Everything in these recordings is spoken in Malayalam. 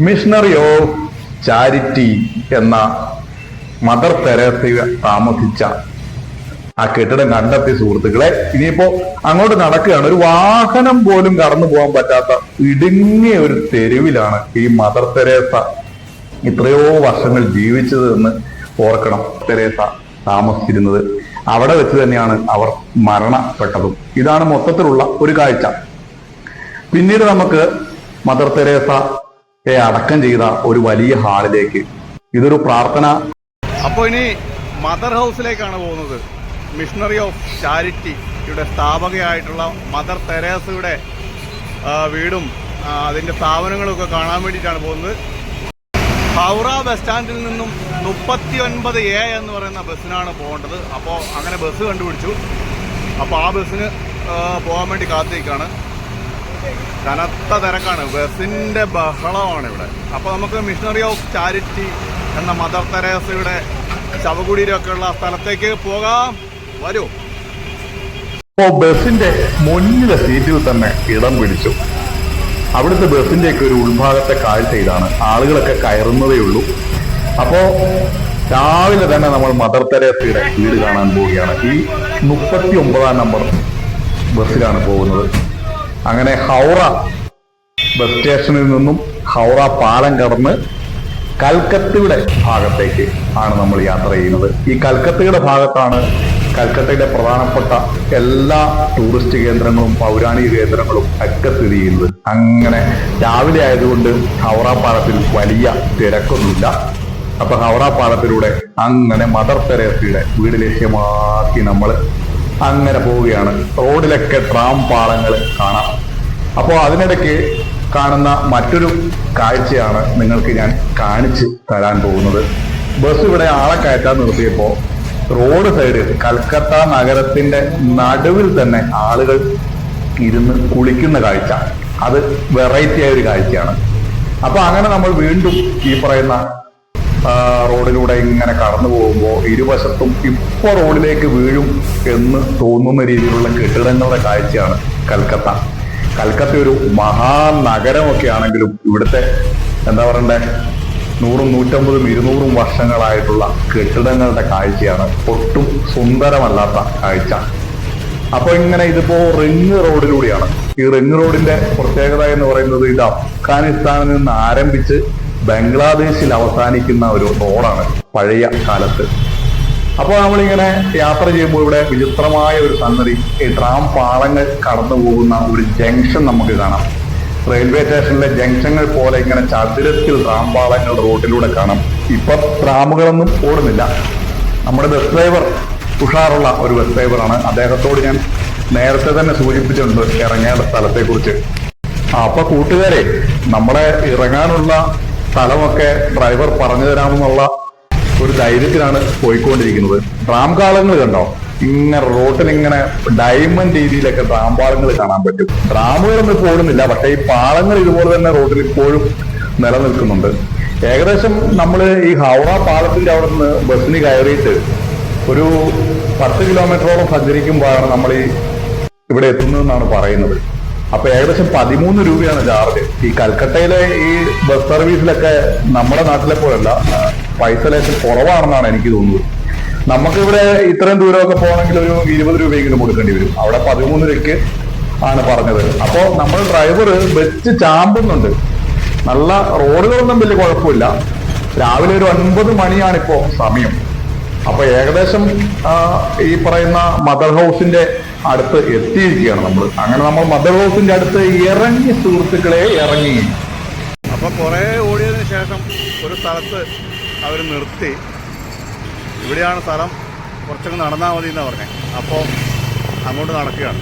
മിഷണറി ഓഫ് ചാരിറ്റി എന്ന മദർ തെരേസ താമസിച്ച ആ കെട്ടിടം കണ്ടെത്തിയ സുഹൃത്തുക്കളെ ഇനിയിപ്പോ അങ്ങോട്ട് നടക്കുകയാണ്. ഒരു വാഹനം പോലും കടന്നു പോകാൻ പറ്റാത്ത ഇടുങ്ങിയ ഒരു തെരുവിലാണ് ഈ മദർ തെരേസ ഇത്രയോ വർഷങ്ങൾ ജീവിച്ചത് എന്ന് ഓർക്കണം തെരേസ താമസിച്ചിരുന്നത്. അവിടെ വെച്ച് തന്നെയാണ് അവർ മരണപ്പെട്ടതും. ഇതാണ് മൊത്തത്തിലുള്ള ഒരു കാഴ്ച. പിന്നീട് നമുക്ക് മദർ തെരേസയെ അടക്കം ചെയ്ത ഒരു വലിയ ഹാളിലേക്ക്. ഇതൊരു പ്രാർത്ഥന. അപ്പോൾ ഇനി മദർ ഹൗസിലേക്കാണ് പോകുന്നത്. മിഷണറി ഓഫ് ചാരിറ്റിയുടെ സ്ഥാപകയായിട്ടുള്ള മദർ തെരേസയുടെ വീടും അതിന്റെ സ്ഥാപനങ്ങളും ഒക്കെ കാണാൻ വേണ്ടിയിട്ടാണ് പോകുന്നത്. ഹൗറ ബസ് സ്റ്റാൻഡിൽ നിന്നും മുപ്പത്തി ഒൻപത് എ എന്ന് പറയുന്ന ബസ്സിനാണ് പോകേണ്ടത്. അപ്പോൾ അങ്ങനെ ബസ് കണ്ടുപിടിച്ചു. അപ്പോൾ ആ ബസ്സിന് പോകാൻ വേണ്ടി കാത്തിരിക്കുകയാണ്. കനത്ത തിരക്കാണ്. ബസിന്റെ ബഹളമാണ് ഇവിടെ. അപ്പോൾ നമുക്ക് മിഷണറി ഓഫ് ചാരിറ്റി എന്ന മദർ തെരേസയുടെ ശവകുടീരമൊക്കെ ഉള്ള സ്ഥലത്തേക്ക് പോകാം. വരൂ. ഇപ്പോ ബസിന്റെ മുന്നിലെ സീറ്റിൽ തന്നെ ഇടം പിടിച്ചു. അവിടുത്തെ ബസിന്റെയൊക്കെ ഒരു ഉൾഭാഗത്തെ കാഴ്ച ഇതാണ്. ആളുകളൊക്കെ കയറുന്നതേ ഉള്ളൂ. അപ്പോ രാവിലെ തന്നെ നമ്മൾ മദർ തെരേസയുടെ വീട് കാണാൻ പോവുകയാണ്. ഈ മുപ്പത്തി ഒമ്പതാം നമ്പർ ബസ്സിലാണ് പോകുന്നത്. അങ്ങനെ ഹൗറ ബസ് സ്റ്റേഷനിൽ നിന്നും ഹൗറ പാലം കടന്ന് കൽക്കത്തയുടെ ഭാഗത്തേക്ക് ആണ് നമ്മൾ യാത്ര ചെയ്യുന്നത്. ഈ കൽക്കത്തയുടെ ഭാഗത്താണ് കൽക്കത്തയുടെ പ്രധാനപ്പെട്ട എല്ലാ ടൂറിസ്റ്റ് കേന്ദ്രങ്ങളും പൗരാണിക കേന്ദ്രങ്ങളും ഒക്കെ സ്ഥിതി ചെയ്യുന്നത്. അങ്ങനെ രാവിലെ ആയതുകൊണ്ട് ഹൗറ പാലത്തിൽ വലിയ തിരക്കൊന്നുമില്ല. അപ്പൊ ഹൗറ പാലത്തിലൂടെ അങ്ങനെ മദർ തെരേസയുടെ വീട് ലക്ഷ്യമാക്കി നമ്മൾ അങ്ങനെ പോവുകയാണ്. റോഡിലൊക്കെ ട്രാം പാളങ്ങൾ കാണാം. അപ്പോൾ അതിനിടയ്ക്ക് കാണുന്ന മറ്റൊരു കാഴ്ചയാണ് നിങ്ങൾക്ക് ഞാൻ കാണിച്ച് തരാൻ പോകുന്നത്. ബസ് ഇവിടെ ആളെ കയറ്റാൻ നിർത്തിയപ്പോൾ റോഡ് സൈഡിൽ കൽക്കത്ത നഗരത്തിന്റെ നടുവിൽ തന്നെ ആളുകൾ ഇരുന്ന് കുളിക്കുന്ന കാഴ്ച. അത് വെറൈറ്റി ആയ ഒരു കാഴ്ചയാണ്. അപ്പൊ അങ്ങനെ നമ്മൾ വീണ്ടും ഈ പറയുന്ന റോഡിലൂടെ ഇങ്ങനെ കടന്നു പോകുമ്പോൾ ഇരുവശത്തും ഇപ്പൊ റോഡിലേക്ക് വീഴും എന്ന് തോന്നുന്ന രീതിയിലുള്ള കെട്ടിടങ്ങളുടെ കാഴ്ചയാണ് കൽക്കത്ത കൽക്കത്ത ഒരു മഹാനഗരമൊക്കെ ആണെങ്കിലും ഇവിടുത്തെ എന്താ പറയണ്ടേ നൂറും നൂറ്റമ്പതും ഇരുന്നൂറും വർഷങ്ങളായിട്ടുള്ള കെട്ടിടങ്ങളുടെ കാഴ്ചയാണ് ഒട്ടും സുന്ദരമല്ലാത്ത കാഴ്ച. അപ്പൊ ഇങ്ങനെ ഇതിപ്പോ റിങ് റോഡിലൂടെയാണ്. ഈ റിങ് റോഡിന്റെ പ്രത്യേകത എന്ന് പറയുന്നത് ഇത് അഫ്ഗാനിസ്ഥാനിൽ നിന്ന് ആരംഭിച്ച് ബംഗ്ലാദേശിൽ അവസാനിക്കുന്ന ഒരു റോഡാണ് പഴയ കാലത്ത്. അപ്പോൾ നമ്മളിങ്ങനെ യാത്ര ചെയ്യുമ്പോൾ ഇവിടെ വിചിത്രമായ ഒരു സംഗതി ഈ ട്രാം പാളങ്ങൾ കടന്നു പോകുന്ന ഒരു ജംഗ്ഷൻ നമുക്ക് കാണാം. റെയിൽവേ സ്റ്റേഷനിലെ ജംഗ്ഷനുകൾ പോലെ ഇങ്ങനെ ചതുരത്തിൽ ട്രാം പാളങ്ങൾ റോഡിലൂടെ കാണാം. ഇപ്പൊ ട്രാമുകളൊന്നും ഓടുന്നില്ല. നമ്മുടെ ബസ് ഡ്രൈവർ ഉഷാറുള്ള ഒരു ബസ് ഡ്രൈവറാണ് അദ്ദേഹത്തോട് ഞാൻ നേരത്തെ തന്നെ സൂചിപ്പിച്ചിട്ടുണ്ട് ഇറങ്ങേണ്ട സ്ഥലത്തെക്കുറിച്ച്. കുറിച്ച് അപ്പൊ കൂട്ടുകാരെ നമ്മളെ ഇറങ്ങാനുള്ള സ്ഥലമൊക്കെ ഡ്രൈവർ പറഞ്ഞു തരാമെന്നുള്ള ഒരു ധൈര്യത്തിലാണ് പോയിക്കൊണ്ടിരിക്കുന്നത്. ഡ്രാം കണ്ടോ? ഇങ്ങനെ റോട്ടിൽ ഇങ്ങനെ ഡയമണ്ട് രീതിയിലൊക്കെ ഡ്രാംപാളങ്ങൾ കാണാൻ പറ്റും. ഡ്രാമുകളൊന്നും ഇപ്പോൾ ഓടുന്നില്ല പക്ഷേ ഈ പാളങ്ങൾ ഇതുപോലെ തന്നെ റോഡിൽ ഇപ്പോഴും നിലനിൽക്കുന്നുണ്ട്. ഏകദേശം നമ്മൾ ഈ ഹൗറ പാലത്തിന്റെ അവിടെ നിന്ന് ബസ്സിന് കയറിയിട്ട് ഒരു പത്ത് കിലോമീറ്ററോളം സഞ്ചരിക്കുമ്പോഴാണ് നമ്മൾ ഈ ഇവിടെ എത്തുന്നതെന്നാണ് പറയുന്നത്. അപ്പൊ ഏകദേശം പതിമൂന്ന് രൂപയാണ് ചാർജ് ഈ കൽക്കട്ടയിലെ ഈ ബസ് സർവീസിലൊക്കെ നമ്മുടെ നാട്ടിലെ പോലല്ല പൈസ ലേശം കുറവാണെന്നാണ് എനിക്ക് തോന്നുന്നത്. നമുക്കിവിടെ ഇത്രയും ദൂരമൊക്കെ പോകണമെങ്കിൽ ഒരു ഇരുപത് രൂപയെങ്കിലും കൊടുക്കേണ്ടി വരും. അവിടെ പതിമൂന്ന് രൂപയ്ക്ക് ആണ് പറഞ്ഞത്. അപ്പോൾ നമ്മൾ ഡ്രൈവർ വെച്ച് ചാമ്പുന്നുണ്ട്. നല്ല റോഡുകളൊന്നും വലിയ കുഴപ്പമില്ല. രാവിലെ ഒരു ഒൻപത് മണിയാണിപ്പോ സമയം. അപ്പൊ ഏകദേശം ഈ പറയുന്ന മദർ ഹൗസിന്റെ അടുത്ത് എത്തിയിരിക്കുകയാണ് നമ്മൾ അങ്ങനെ നമ്മൾ മദർഹൗസിന്റെ അടുത്ത് ഇറങ്ങി സുഹൃത്തുക്കളെ ഇറങ്ങി. അപ്പൊ കുറെ ഓടിയതിനു ശേഷം ഒരു സ്ഥലത്ത് അവർ നിർത്തി. ഇവിടെയാണ് സ്ഥലം. കുറച്ചൊക്കെ നടന്നാൽ മതി എന്നാ പറഞ്ഞത് അപ്പോൾ അങ്ങോട്ട് നടക്കുകയാണ്.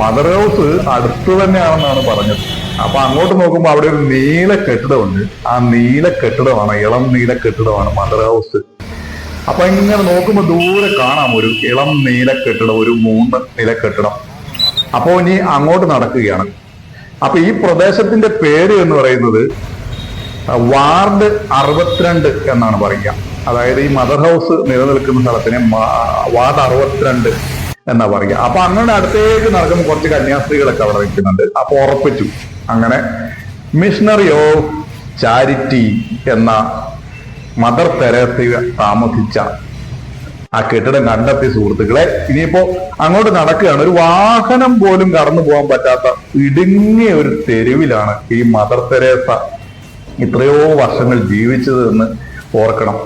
മദർ ഹൗസ് അടുത്ത് തന്നെയാണെന്നാണ് പറഞ്ഞത്. അപ്പൊ അങ്ങോട്ട് നോക്കുമ്പോൾ അവിടെ ഒരു നീല കെട്ടിടമുണ്ട്. ആ നീല കെട്ടിടമാണ് ഇളം നീല കെട്ടിടമാണ് മദർ ഹൗസ് അപ്പൊ ഇങ്ങനെ നോക്കുമ്പോൾ ദൂരെ കാണാം ഒരു ഇളം നീല കെട്ടിടം ഒരു മൂന്ന് നില കെട്ടിടം. അപ്പോ ഇനി അങ്ങോട്ട് നടക്കുകയാണ്. അപ്പൊ ഈ പ്രദേശത്തിന്റെ പേര് എന്ന് പറയുന്നത് വാർഡ് അറുപത്തിരണ്ട് എന്നാണ് പറയുക. അതായത് ഈ മദർ ഹൗസ് നിലനിൽക്കുന്ന സ്ഥലത്തിന് വാർഡ് അറുപത്തിരണ്ട് എന്നാ പറയുക. അപ്പൊ അങ്ങനെ അടുത്തേക്ക് നടക്കുമ്പോൾ കുറച്ച് കന്യാസ്ത്രീകളൊക്കെ അവിടെ നിൽക്കുന്നുണ്ട്. അപ്പൊ ഉറപ്പിച്ചു. അങ്ങനെ മിഷണറി ഓഫ് ചാരിറ്റി എന്ന മദർ തെരേസ താമസിച്ച ആ കെട്ടിടം കണ്ടെത്തിയ സുഹൃത്തുക്കളെ ഇനിയിപ്പോ അങ്ങോട്ട് നടക്കുകയാണ്. ഒരു വാഹനം പോലും കടന്നു പോകാൻ പറ്റാത്ത ഇടുങ്ങിയ ഒരു തെരുവിലാണ് ഈ മദർ തെരേസ ഇത്രയോ വർഷങ്ങൾ ജീവിച്ചത് എന്ന് ഓർക്കണം.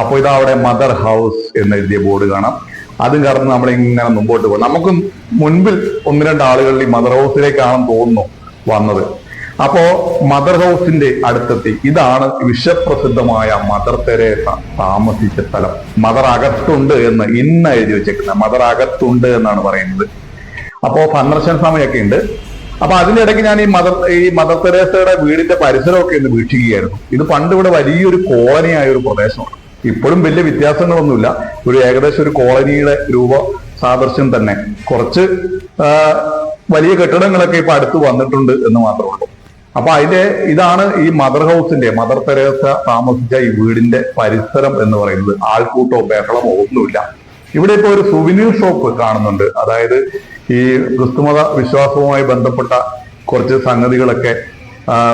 അപ്പോൾ ഇതാ അവിടെ മദർ ഹൗസ് എന്ന് എഴുതിയ ബോർഡ് കാണാം. അതും കടന്ന് നമ്മൾ ഇങ്ങനെ മുമ്പോട്ട് പോകും. നമുക്ക് മുൻപിൽ ഒന്ന് രണ്ട് ആളുകളിൽ ഈ മദർ ഹൗസിലേക്കാണെന്ന് തോന്നുന്നു വന്നത്. അപ്പോ മദർ ഹൗസിന്റെ അടുത്തെത്തി. ഇതാണ് വിശ്വപ്രസിദ്ധമായ മദർ തെരേസ താമസിച്ച സ്ഥലം. മദർ അകത്തുണ്ട് എന്ന് ഇന്ന് എഴുതി വെച്ചേക്കുന്നത്. മദർ അകത്തുണ്ട് എന്നാണ് പറയുന്നത്. അപ്പോ സന്ദർശന സമയമൊക്കെ ഉണ്ട്. അപ്പൊ അതിനിടയ്ക്ക് ഞാൻ ഈ മദർ ഈ മദർ തെരേസയുടെ വീടിന്റെ പരിസരമൊക്കെ ഒന്ന് വീക്ഷിക്കുകയായിരുന്നു. ഇത് പണ്ട് ഇവിടെ വലിയൊരു കോളനിയായ ഒരു പ്രദേശമാണ്. ഇപ്പോഴും വലിയ വ്യത്യാസങ്ങളൊന്നുമില്ല. ഒരു ഏകദേശം ഒരു കോളനിയുടെ രൂപ സാദൃശ്യം തന്നെ. കുറച്ച് വലിയ കെട്ടിടങ്ങളൊക്കെ ഇപ്പൊ അടുത്ത് വന്നിട്ടുണ്ട് എന്ന് മാത്രമേ ഉള്ളൂ. അപ്പൊ അതിന്റെ ഇതാണ് ഈ മദർ ഹൗസിന്റെ മദർ തെരേസ താമസിച്ച ഈ വീടിന്റെ പരിസരം എന്ന് പറയുന്നത്. ആൾക്കൂട്ടോ ബഹളമോ ഒന്നുമില്ല. ഇവിടെ ഇപ്പൊ ഒരു സുവിനീർ ഷോപ്പ് കാണുന്നുണ്ട്. അതായത് ഈ ക്രിസ്തുമത വിശ്വാസവുമായി ബന്ധപ്പെട്ട കുറച്ച് സംഗതികളൊക്കെ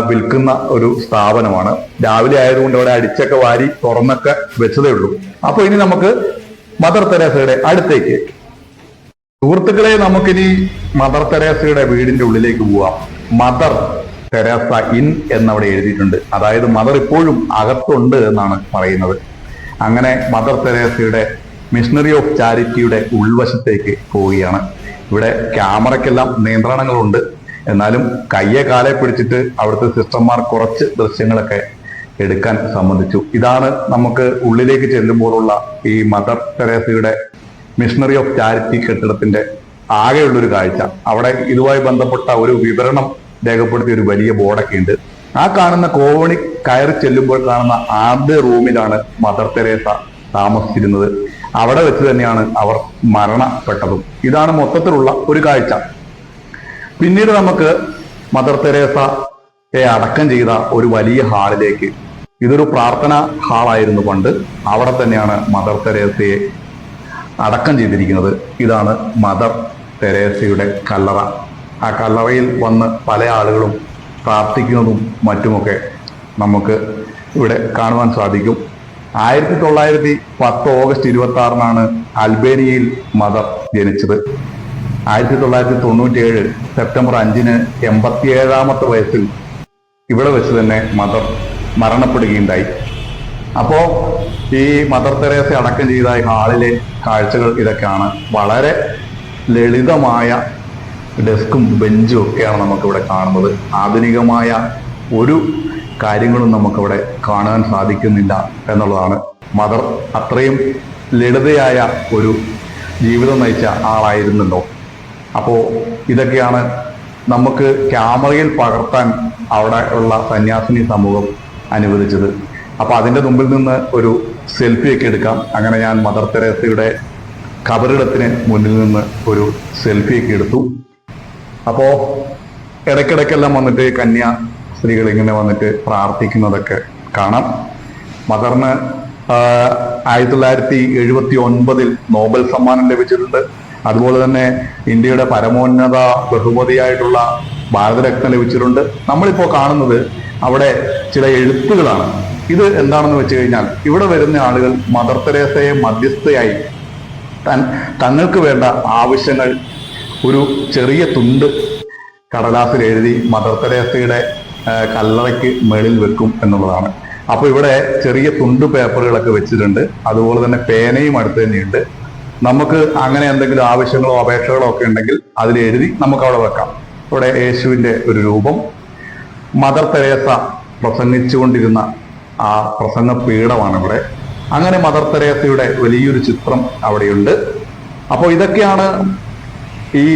വിൽക്കുന്ന ഒരു സ്ഥാപനമാണ്. രാവിലെ ആയതുകൊണ്ട് അവിടെ അടിച്ചൊക്കെ വാരി തുറന്നൊക്കെ വെച്ചതേ ഉള്ളൂ. അപ്പൊ ഇനി നമുക്ക് മദർ തെരേസയുടെ അടുത്തേക്ക്. സുഹൃത്തുക്കളെ നമുക്കിനി മദർ തെരേസയുടെ വീടിന്റെ ഉള്ളിലേക്ക് പോവാം. മദർ തെരേസ ഇൻ എന്നവിടെ എഴുതിയിട്ടുണ്ട്. അതായത് മദർ ഇപ്പോഴും അകത്തുണ്ട് എന്നാണ് പറയുന്നത്. അങ്ങനെ മദർ തെരേസയുടെ മിഷണറി ഓഫ് ചാരിറ്റിയുടെ ഉൾവശത്തേക്ക് പോവുകയാണ്. ഇവിടെ ക്യാമറയ്ക്കെല്ലാം നിയന്ത്രണങ്ങളുണ്ട്. എന്നാലും കയ്യെ കാലെ പിടിച്ചിട്ട് അവിടുത്തെ സിസ്റ്റർമാർ കുറച്ച് ദൃശ്യങ്ങളൊക്കെ എടുക്കാൻ സംബന്ധിച്ചു ഇതാണ് നമുക്ക് ഉള്ളിലേക്ക് ചെല്ലുമ്പോഴുള്ള ഈ മദർ തെരേസയുടെ മിഷണറി ഓഫ് ചാരിറ്റി കെട്ടിടത്തിന്റെ ആകെയുള്ളൊരു കാഴ്ച. അവിടെ ഇതുമായി ബന്ധപ്പെട്ട ഒരു വിവരണം രേഖപ്പെടുത്തിയ ഒരു വലിയ ബോർഡൊക്കെ ഉണ്ട്. ആ കാണുന്ന കോവണി കയറി ചെല്ലുമ്പോൾ കാണുന്ന ആദ്യ റൂമിലാണ് മദർ തെരേസ താമസിച്ചിരുന്നത്? അവിടെ വെച്ച് തന്നെയാണ് അവർ മരണപ്പെട്ടതും. ഇതാണ് മൊത്തത്തിലുള്ള ഒരു കാഴ്ച. പിന്നീട് നമുക്ക് മദർ തെരേസയെ അടക്കം ചെയ്ത ഒരു വലിയ ഹാളിലേക്ക് ഇതൊരു പ്രാർത്ഥന ഹാളായിരുന്നു പണ്ട്. അവിടെ തന്നെയാണ് മദർ തെരേസയെ അടക്കം ചെയ്തിരിക്കുന്നത്. ഇതാണ് മദർ തെരേസയുടെ കല്ലറ. ആ കല്ലറയിൽ വന്ന് പല ആളുകളും പ്രാർത്ഥിക്കുന്നതും മറ്റുമൊക്കെ നമുക്ക് ഇവിടെ കാണുവാൻ സാധിക്കും. ആയിരത്തി തൊള്ളായിരത്തി പത്ത് ഓഗസ്റ്റ് ഇരുപത്തി ആറിനാണ് അൽബേനിയയിൽ മദർ ജനിച്ചത്. ആയിരത്തി തൊള്ളായിരത്തി തൊണ്ണൂറ്റി ഏഴ് സെപ്റ്റംബർ അഞ്ചിന് എൺപത്തിയേഴാമത്തെ വയസ്സിൽ ഇവിടെ വെച്ച് തന്നെ മദർ മരണപ്പെടുകയുണ്ടായി. അപ്പോൾ ഈ മദർ തെരേസ അടക്കം ചെയ്ത ഹാളിലെ കാഴ്ചകൾ ഇതൊക്കെയാണ്. വളരെ ലളിതമായ ഡെസ്കും ബെഞ്ചും ഒക്കെയാണ് നമുക്കിവിടെ കാണുന്നത്. ആധുനികമായ ഒരു കാര്യങ്ങളും നമുക്കിവിടെ കാണാൻ സാധിക്കുന്നില്ല എന്നുള്ളതാണ്. മദർ അത്രയും ലളിതയായ ഒരു ജീവിതം നയിച്ച ആളായിരുന്നല്ലോ. അപ്പോൾ ഇതൊക്കെയാണ് നമുക്ക് ക്യാമറയിൽ പകർത്താൻ അവിടെ ഉള്ള സന്യാസിനി സമൂഹം അനുവദിച്ചത്. അപ്പൊ അതിന്റെ മുമ്പിൽ നിന്ന് ഒരു സെൽഫി ഒക്കെ എടുക്കാം. അങ്ങനെ ഞാൻ മദർ തെരേസയുടെ കബറിടത്തിന് മുന്നിൽ നിന്ന് ഒരു സെൽഫി ഒക്കെ എടുത്തു. അപ്പോ ഇടയ്ക്കിടയ്ക്കെല്ലാം വന്നിട്ട് കന്യ സ്ത്രീകൾ ഇങ്ങനെ വന്നിട്ട് പ്രാർത്ഥിക്കുന്നതൊക്കെ കാണാം. മദറിന് ആയിരത്തി തൊള്ളായിരത്തി എഴുപത്തി ഒൻപതിൽ നോബൽ സമ്മാനം ലഭിച്ചിട്ടുണ്ട്. അതുപോലെ തന്നെ ഇന്ത്യയുടെ പരമോന്നത ബഹുമതിയായിട്ടുള്ള ഭാരതരത്ന ലഭിച്ചിട്ടുണ്ട്. നമ്മളിപ്പോൾ കാണുന്നത് അവിടെ ചില എഴുത്തുകളാണ്. ഇത് എന്താണെന്ന് വെച്ച് കഴിഞ്ഞാൽ ഇവിടെ വരുന്ന ആളുകൾ മദർ തെരേസയെ മധ്യസ്ഥയായി തങ്ങൾക്ക് വേണ്ട ആവശ്യങ്ങൾ ഒരു ചെറിയ തുണ്ട് കടലാസിൽ എഴുതി മദർ തെരേസയുടെ കല്ലറയ്ക്ക് മേളിൽ വെക്കും എന്നുള്ളതാണ്. അപ്പൊ ഇവിടെ ചെറിയ തുണ്ട് പേപ്പറുകളൊക്കെ വെച്ചിട്ടുണ്ട്. അതുപോലെ തന്നെ പേനയും അടുത്ത് തന്നെയുണ്ട്. നമുക്ക് അങ്ങനെ എന്തെങ്കിലും ആവശ്യങ്ങളോ അപേക്ഷകളോ ഒക്കെ ഉണ്ടെങ്കിൽ അതിൽ എഴുതി നമുക്ക് അവിടെ വെക്കാം. ഇവിടെ യേശുവിന്റെ ഒരു രൂപം. മദർ തെരേസ പ്രസംഗിച്ചുകൊണ്ടിരുന്ന ആ പ്രസംഗ പീഠമാണ് ഇവിടെ. അങ്ങനെ മദർ തെരേസയുടെ വലിയൊരു ചിത്രം അവിടെയുണ്ട്. അപ്പോൾ ഇതൊക്കെയാണ് ഈ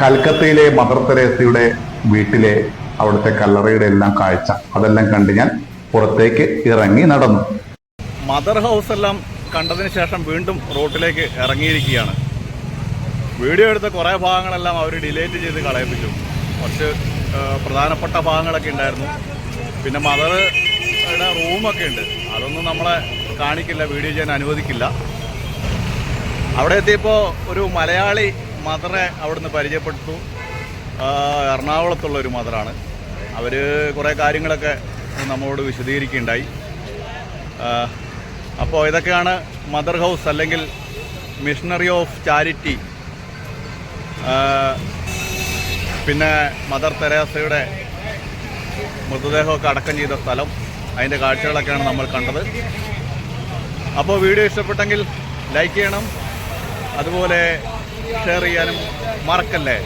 കൽക്കത്തയിലെ മദർ തെരേസയുടെ വീട്ടിലെ അവിടുത്തെ കല്ലറയുടെ എല്ലാം കാഴ്ച അതെല്ലാം കണ്ട് ഞാൻ പുറത്തേക്ക് ഇറങ്ങി നടന്നു. മദർ ഹൗസ് എല്ലാം കണ്ടതിന് ശേഷം വീണ്ടും റോട്ടിലേക്ക് ഇറങ്ങിയിരിക്കുകയാണ്. വീഡിയോ എടുത്ത കുറേ ഭാഗങ്ങളെല്ലാം അവർ ഡിലേറ്റ് ചെയ്ത് കളയിപ്പിച്ചു. കുറച്ച് പ്രധാനപ്പെട്ട ഭാഗങ്ങളൊക്കെ ഉണ്ടായിരുന്നു. പിന്നെ മദർ റൂമൊക്കെ ഉണ്ട്. അതൊന്നും നമ്മളെ കാണിക്കില്ല വീഡിയോ ചെയ്യാൻ അനുവദിക്കില്ല. അവിടെ എത്തിയപ്പോൾ ഒരു മലയാളി മദറെ അവിടുന്ന് പരിചയപ്പെട്ടു. എറണാകുളത്തുള്ള ഒരു മദറാണ്. അവർ കുറേ കാര്യങ്ങളൊക്കെ നമ്മോട് വിശദീകരിക്കുകയുണ്ടായി. അപ്പോൾ ഇതൊക്കെയാണ് മദർ ഹൗസ് അല്ലെങ്കിൽ മിഷണറി ഓഫ് ചാരിറ്റി. പിന്നെ മദർ തെരേസയുടെ മൃതദേഹമൊക്കെ അടക്കം ചെയ്ത സ്ഥലം. അതിന്റെ കാഴ്ചകളൊക്കെയാണ് നമ്മൾ കണ്ടത്. അപ്പോൾ വീഡിയോ ഇഷ്ടപ്പെട്ടെങ്കിൽ ലൈക്ക് ചെയ്യണം. അതുപോലെ ഷെയർ ചെയ്യാനും മറക്കല്ലേ?